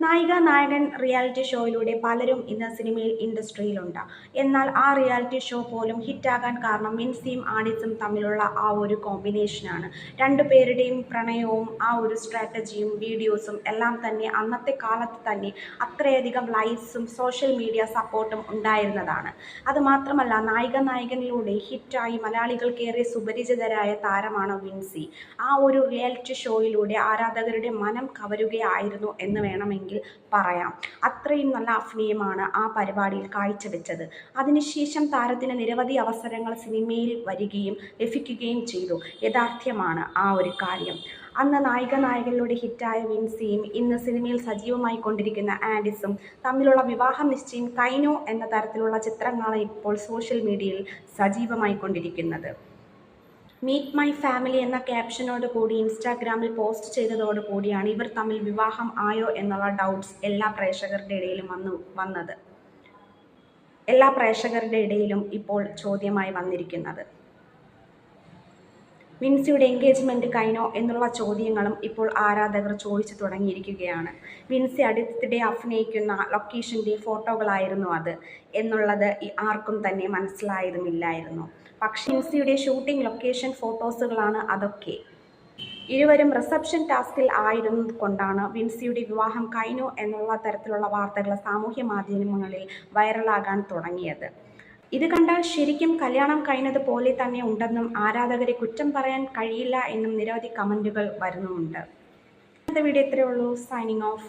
നായിക നായകൻ റിയാലിറ്റി ഷോയിലൂടെ പലരും ഇന്ന് സിനിമയിൽ ഇൻഡസ്ട്രിയിലുണ്ട്. എന്നാൽ ആ റിയാലിറ്റി ഷോ പോലും ഹിറ്റാകാൻ കാരണം മിൻസിയും ആഡിസും തമ്മിലുള്ള ആ ഒരു കോമ്പിനേഷനാണ്. രണ്ടു പേരുടെയും പ്രണയവും ആ ഒരു സ്ട്രാറ്റജിയും വീഡിയോസും എല്ലാം തന്നെ അന്നത്തെ കാലത്ത് തന്നെ അത്രയധികം ലൈക്സും സോഷ്യൽ മീഡിയ സപ്പോർട്ടും ഉണ്ടായിരുന്നതാണ്. അതുമാത്രമല്ല നായിക നായകനിലൂടെ ഹിറ്റായി മലയാളികൾക്കേറെ സുപരിചിതരായ താരമാണ് വിൻസി ആ ഒരു റിയാലിറ്റി ഷോയിലൂടെ ആരാധകരുടെ മനം കവരുകയായിരുന്നു എന്ന് വേണമെങ്കിൽ പറയാം. അത്രയും നല്ല അഭിനയമാണ് ആ പരിപാടിയിൽ കാഴ്ചവെച്ചത്. അതിനുശേഷം താരത്തിന് നിരവധി അവസരങ്ങൾ സിനിമയിൽ വരികയും ലഭിക്കുകയും ചെയ്തു. യഥാർത്ഥ്യമാണ് ആ ഒരു കാര്യം. അന്ന് നായിക നായകനിലൂടെ ഹിറ്റായ വിൻസിയും ഇന്ന് സിനിമയിൽ സജീവമായി കൊണ്ടിരിക്കുന്ന ആൻഡിസും തമ്മിലുള്ള വിവാഹ നിശ്ചയം കൈനോ എന്ന തരത്തിലുള്ള ചിത്രങ്ങളാണ് ഇപ്പോൾ സോഷ്യൽ മീഡിയയിൽ സജീവമായി കൊണ്ടിരിക്കുന്നത്. മീറ്റ് മൈ ഫാമിലി എന്ന ക്യാപ്ഷനോട് കൂടി ഇൻസ്റ്റാഗ്രാമിൽ പോസ്റ്റ് ചെയ്തതോടു കൂടിയാണ് ഇവർ തമ്മിൽ വിവാഹം ആയോ എന്നുള്ള ഡൗട്ട്സ് എല്ലാ പ്രേക്ഷകരുടെ ഇടയിലും വന്നു വന്നത്. എല്ലാ പ്രേക്ഷകരുടെ ഇടയിലും ഇപ്പോൾ ചോദ്യമായി വന്നിരിക്കുന്നത്. വിൻസിയുടെ എൻഗേജ്മെന്റ് കഴിഞ്ഞോ എന്നുള്ള ചോദ്യങ്ങളും ഇപ്പോൾ ആരാധകർ ചോദിച്ചു തുടങ്ങിയിരിക്കുകയാണ്. വിൻസി അടുത്തിടെ അഭിനയിക്കുന്ന ലൊക്കേഷന്റെ ഫോട്ടോകളായിരുന്നു അത് എന്നുള്ളത് ആർക്കും തന്നെ മനസ്സിലായതുമില്ലായിരുന്നു. പക്ഷേ വിൻസിയുടെ ഷൂട്ടിംഗ് ലൊക്കേഷൻ ഫോട്ടോസുകളാണ് അതൊക്കെ. ഇരുവരും റിസപ്ഷൻ ടാസ്കിൽ ആയിരുന്നത് കൊണ്ടാണ് വിൻസിയുടെ വിവാഹം കഴിഞ്ഞു എന്നുള്ള തരത്തിലുള്ള വാർത്തകൾ സാമൂഹ്യ മാധ്യമങ്ങളിൽ വൈറലാകാൻ തുടങ്ങിയത്. ഇത് കണ്ടാൽ ശരിക്കും കല്യാണം കഴിഞ്ഞതുപോലെ തന്നെ ഉണ്ടെന്നും ആരാധകരെ കുറ്റം പറയാൻ കഴിയില്ല എന്നും നിരവധി കമന്റുകൾ വരുന്നുമുണ്ട്. വീഡിയോ ഇത്രയേ ഉള്ളൂ. Signing off